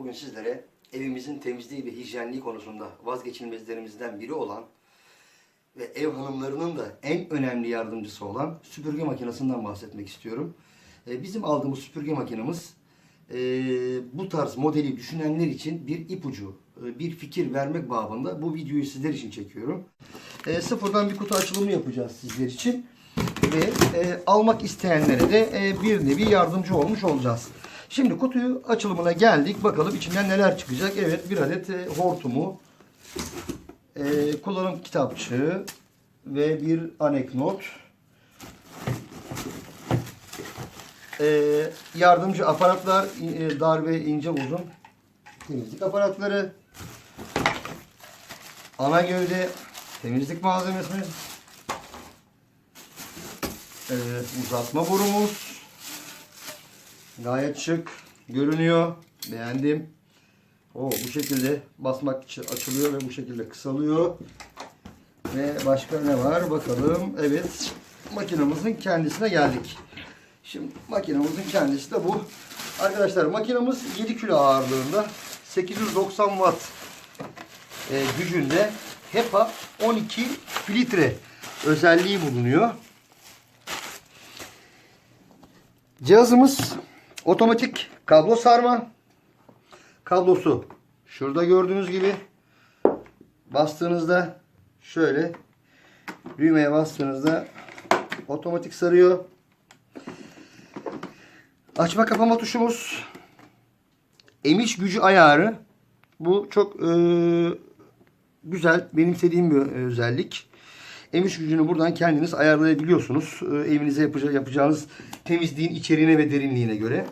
bugün sizlere evimizin temizliği ve hijyenliği konusunda vazgeçilmezlerimizden biri olan ve ev hanımlarının da en önemli yardımcısı olan süpürge makinesinden bahsetmek istiyorum. Ee, Bizim aldığımız süpürge makinemiz e, bu tarz modeli düşünenler için bir ipucu, e, bir fikir vermek babında bu videoyu sizler için çekiyorum. E, Sıfırdan bir kutu açılımı yapacağız sizler için ve almak isteyenlere de bir nevi yardımcı olmuş olacağız. Şimdi kutuyu açılımına geldik. Bakalım içinden neler çıkacak. Evet bir adet e, hortumu, e, kullanım kitapçığı ve bir anekdot. E, yardımcı aparatlar, e, dar ve ince uzun temizlik aparatları. Ana gövde temizlik malzemesi. Ee, uzatma borumuz. Gayet şık görünüyor. Beğendim. O bu şekilde basmak açılıyor ve bu şekilde kısalıyor. Ve başka ne var bakalım. Evet makinamızın kendisine geldik. Şimdi makinamızın kendisi de bu. Arkadaşlar makinamız 7 kilo ağırlığında 890 watt e, gücünde HEPA 12 filtre özelliği bulunuyor. Cihazımız otomatik kablo sarma. Kablosu şurada gördüğünüz gibi bastığınızda şöyle düğmeye bastığınızda otomatik sarıyor. Açma kapama tuşumuz. Emiş gücü ayarı. Bu çok e, güzel, benimsediğim bir özellik. Emiş gücünü buradan kendiniz ayarlayabiliyorsunuz. E, evinize yapaca- yapacağınız temizliğin içeriğine ve derinliğine göre.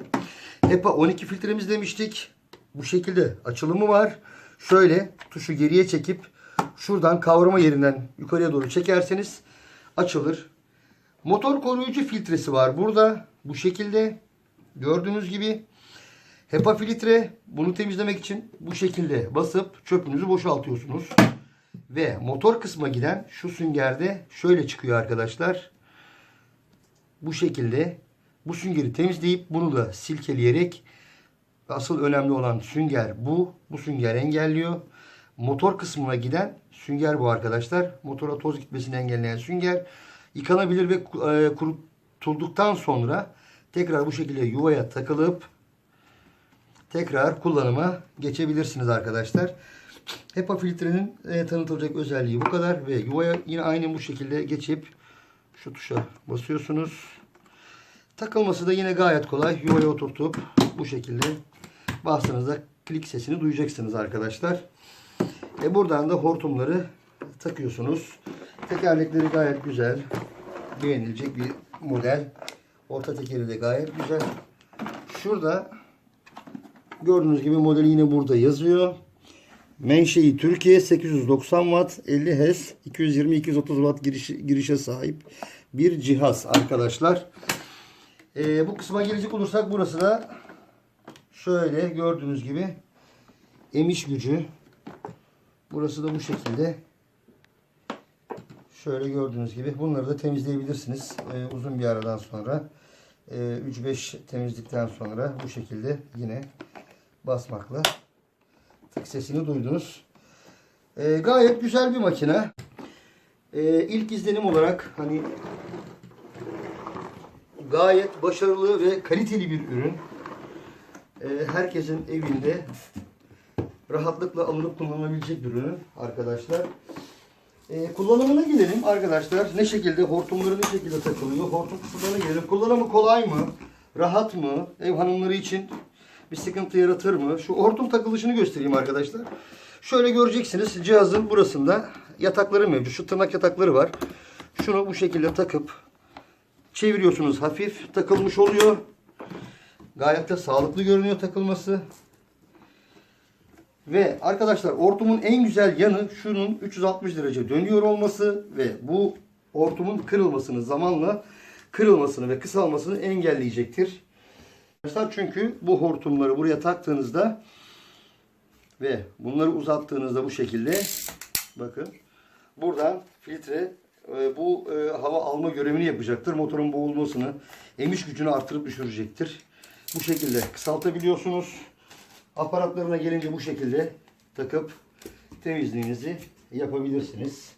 HEPA 12 filtremiz demiştik. Bu şekilde açılımı var. Şöyle tuşu geriye çekip şuradan kavrama yerinden yukarıya doğru çekerseniz açılır. Motor koruyucu filtresi var burada. Bu şekilde gördüğünüz gibi. HEPA filtre bunu temizlemek için bu şekilde basıp çöpünüzü boşaltıyorsunuz. Ve motor kısma giden şu süngerde şöyle çıkıyor arkadaşlar. Bu şekilde bu süngeri temizleyip bunu da silkeleyerek asıl önemli olan sünger bu. Bu sünger engelliyor. Motor kısmına giden sünger bu arkadaşlar. Motora toz gitmesini engelleyen sünger. Yıkanabilir ve e, kurutulduktan sonra tekrar bu şekilde yuvaya takılıp tekrar kullanıma geçebilirsiniz arkadaşlar. HEPA filtrenin e, tanıtılacak özelliği bu kadar ve yuvaya yine aynı bu şekilde geçip şu tuşa basıyorsunuz. Takılması da yine gayet kolay. Yuvaya oturtup bu şekilde bastığınızda klik sesini duyacaksınız arkadaşlar. E buradan da hortumları takıyorsunuz. Tekerlekleri gayet güzel. Beğenilecek bir model. Orta tekeri de gayet güzel. Şurada gördüğünüz gibi modeli yine burada yazıyor. Menşei Türkiye 890 watt 50 Hz 220-230 watt girişe sahip bir cihaz arkadaşlar. Ee, bu kısma gelecek olursak burası da şöyle gördüğünüz gibi emiş gücü. Burası da bu şekilde. Şöyle gördüğünüz gibi bunları da temizleyebilirsiniz ee, uzun bir aradan sonra. Ee, 3-5 temizlikten sonra bu şekilde yine basmakla tık sesini duydunuz. Ee, gayet güzel bir makine. Ee, ilk izlenim olarak hani gayet başarılı ve kaliteli bir ürün. Ee, herkesin evinde rahatlıkla alınıp kullanılabilecek bir ürün arkadaşlar. Ee, kullanımına gelelim arkadaşlar. Ne şekilde hortumları ne şekilde takılıyor? Hortum kısımlarına gelelim. Kullanımı kolay mı? Rahat mı? Ev hanımları için bir sıkıntı yaratır mı? Şu hortum takılışını göstereyim arkadaşlar. Şöyle göreceksiniz cihazın burasında yatakları mevcut. Şu tırnak yatakları var. Şunu bu şekilde takıp çeviriyorsunuz hafif takılmış oluyor. Gayet de sağlıklı görünüyor takılması. Ve arkadaşlar hortumun en güzel yanı şunun 360 derece dönüyor olması ve bu hortumun kırılmasını zamanla kırılmasını ve kısalmasını engelleyecektir. Arkadaşlar çünkü bu hortumları buraya taktığınızda ve bunları uzattığınızda bu şekilde bakın buradan filtre e, bu e, hava alma görevini yapacaktır. Motorun boğulmasını, emiş gücünü artırıp düşürecektir. Bu şekilde kısaltabiliyorsunuz. Aparatlarına gelince bu şekilde takıp temizliğinizi yapabilirsiniz.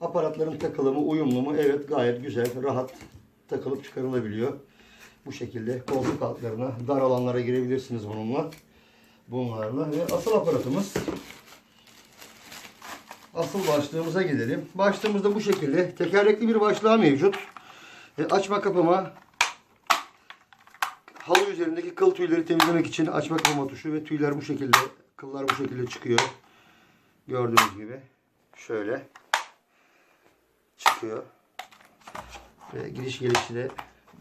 Aparatların takılımı uyumlu mu? Evet gayet güzel, rahat takılıp çıkarılabiliyor. Bu şekilde koltuk altlarına, dar alanlara girebilirsiniz bununla. Bunlarla ve asıl aparatımız asıl başlığımıza gelelim. Başlığımızda bu şekilde tekerlekli bir başlığa mevcut. E, açma kapama halı üzerindeki kıl tüyleri temizlemek için açma kapama tuşu ve tüyler bu şekilde kıllar bu şekilde çıkıyor. Gördüğünüz gibi şöyle çıkıyor. Ve giriş gelişi de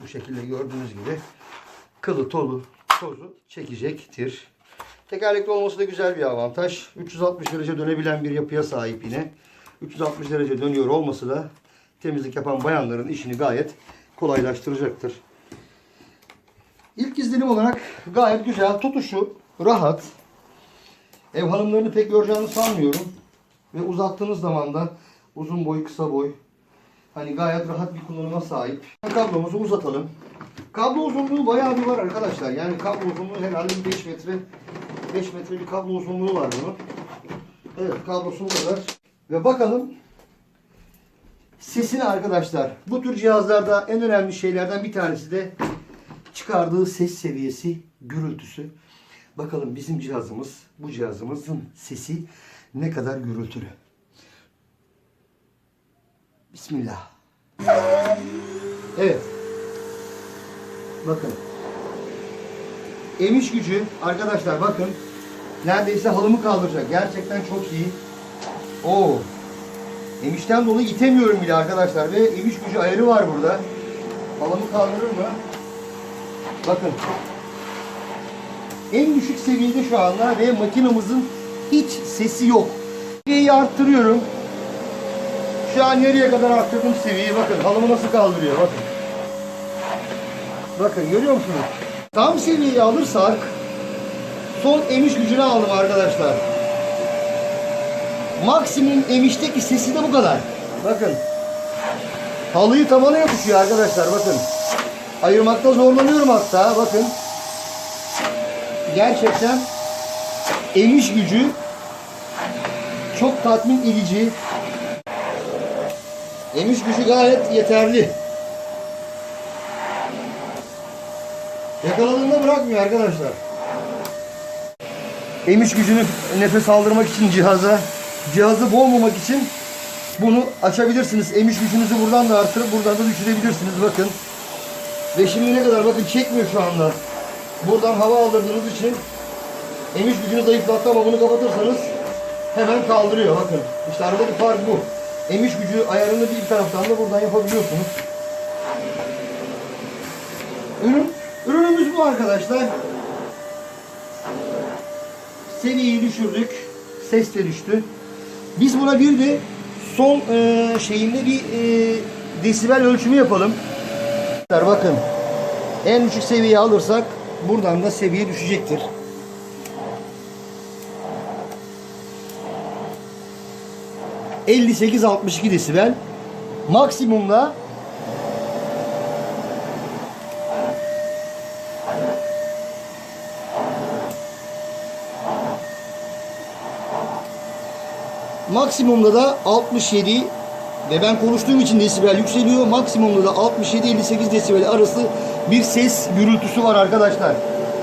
bu şekilde gördüğünüz gibi kılı tolu tozu çekecektir. Tekerlekli olması da güzel bir avantaj. 360 derece dönebilen bir yapıya sahip yine. 360 derece dönüyor olması da temizlik yapan bayanların işini gayet kolaylaştıracaktır. İlk izlenim olarak gayet güzel. Tutuşu rahat. Ev hanımlarını pek yoracağını sanmıyorum. Ve uzattığınız zaman da uzun boy kısa boy hani gayet rahat bir kullanıma sahip. Kablomuzu uzatalım. Kablo uzunluğu bayağı bir var arkadaşlar. Yani kablo uzunluğu herhalde 5 metre 5 metre bir kablo uzunluğu var bunun. Evet kablosu bu kadar. Ve bakalım sesini arkadaşlar. Bu tür cihazlarda en önemli şeylerden bir tanesi de çıkardığı ses seviyesi, gürültüsü. Bakalım bizim cihazımız, bu cihazımızın sesi ne kadar gürültülü. Bismillah. Evet. Bakın. Emiş gücü arkadaşlar bakın. Neredeyse halımı kaldıracak. Gerçekten çok iyi. Oo. Emişten dolayı itemiyorum bile arkadaşlar. Ve emiş gücü ayarı var burada. Halımı kaldırır mı? Bakın. En düşük seviyede şu anda ve makinamızın hiç sesi yok. Seviyeyi arttırıyorum. Şu an nereye kadar arttırdım seviyeyi. Bakın halımı nasıl kaldırıyor. Bakın. Bakın görüyor musunuz? Tam seviyeyi alırsak son emiş gücünü aldım arkadaşlar. Maksimum emişteki sesi de bu kadar. Bakın. Halıyı tavana yapışıyor arkadaşlar bakın. Ayırmakta zorlanıyorum hatta bakın. Gerçekten emiş gücü çok tatmin edici. Emiş gücü gayet yeterli. Yakaladığında bırakmıyor arkadaşlar. Emiş gücünü nefes aldırmak için cihaza, cihazı boğmamak için bunu açabilirsiniz. Emiş gücünüzü buradan da artırıp buradan da düşürebilirsiniz. Bakın. Ve şimdi ne kadar bakın çekmiyor şu anda. Buradan hava aldırdığınız için emiş gücünü zayıflattı ama bunu kapatırsanız hemen kaldırıyor. Bakın. İşte aradaki fark bu. Emiş gücü ayarını bir taraftan da buradan yapabiliyorsunuz. Ürün, ürünümüz bu arkadaşlar. Seviyeyi düşürdük. Ses de düştü. Biz buna bir de son e, şeyinde bir e, desibel ölçümü yapalım. Bakın. En düşük seviyeyi alırsak buradan da seviye düşecektir. ...58-62 desibel... ...maksimumda... Maksimumda da 67 ve ben konuştuğum için desibel yükseliyor. Maksimumda da 67-58 desibel arası bir ses gürültüsü var arkadaşlar.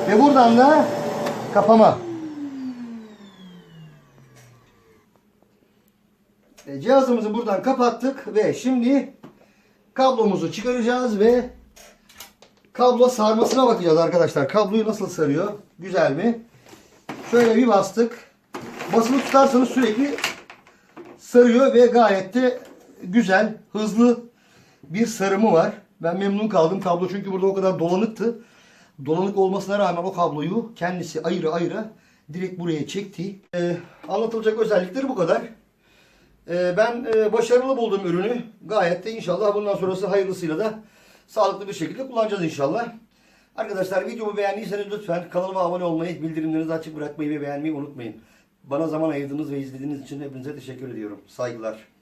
Ve buradan da kapama. Cihazımızı buradan kapattık ve şimdi kablomuzu çıkaracağız ve kablo sarmasına bakacağız arkadaşlar. Kabloyu nasıl sarıyor? Güzel mi? Şöyle bir bastık. Basılı tutarsanız sürekli sarıyor ve gayet de güzel, hızlı bir sarımı var. Ben memnun kaldım. Kablo çünkü burada o kadar dolanıktı. Dolanık olmasına rağmen o kabloyu kendisi ayrı ayrı direkt buraya çekti. Ee, anlatılacak özellikleri bu kadar. Ee, ben e, başarılı buldum ürünü. Gayet de inşallah bundan sonrası hayırlısıyla da sağlıklı bir şekilde kullanacağız inşallah. Arkadaşlar videomu beğendiyseniz lütfen kanalıma abone olmayı, bildirimlerinizi açık bırakmayı ve beğenmeyi unutmayın. Bana zaman ayırdığınız ve izlediğiniz için hepinize teşekkür ediyorum. Saygılar.